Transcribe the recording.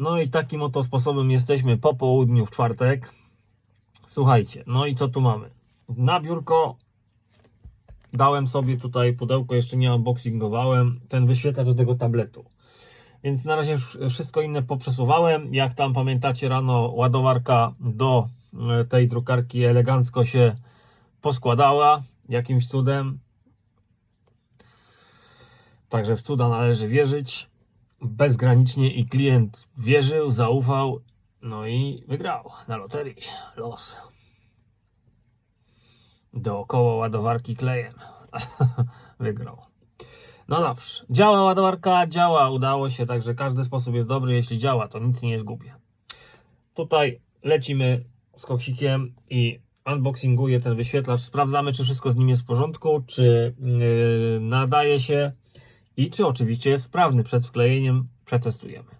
No i takim oto sposobem jesteśmy po południu w czwartek. Słuchajcie, no i co tu mamy? Na biurko dałem sobie tutaj pudełko, jeszcze nie unboxingowałem, ten wyświetlacz do tego tabletu. Więc na razie wsz- wszystko inne poprzesuwałem. Jak tam pamiętacie, rano ładowarka do e, tej drukarki elegancko się poskładała jakimś cudem. Także w cuda należy wierzyć bezgranicznie i klient wierzył, zaufał, no i wygrał na loterii. Los. Dookoła ładowarki klejem. wygrał. No dobrze. Działa ładowarka, działa, udało się, także każdy sposób jest dobry. Jeśli działa, to nic nie zgubię. Tutaj lecimy z koksikiem i unboxinguję ten wyświetlacz. Sprawdzamy, czy wszystko z nim jest w porządku, czy yy, nadaje się i czy oczywiście jest sprawny. Przed wklejeniem przetestujemy.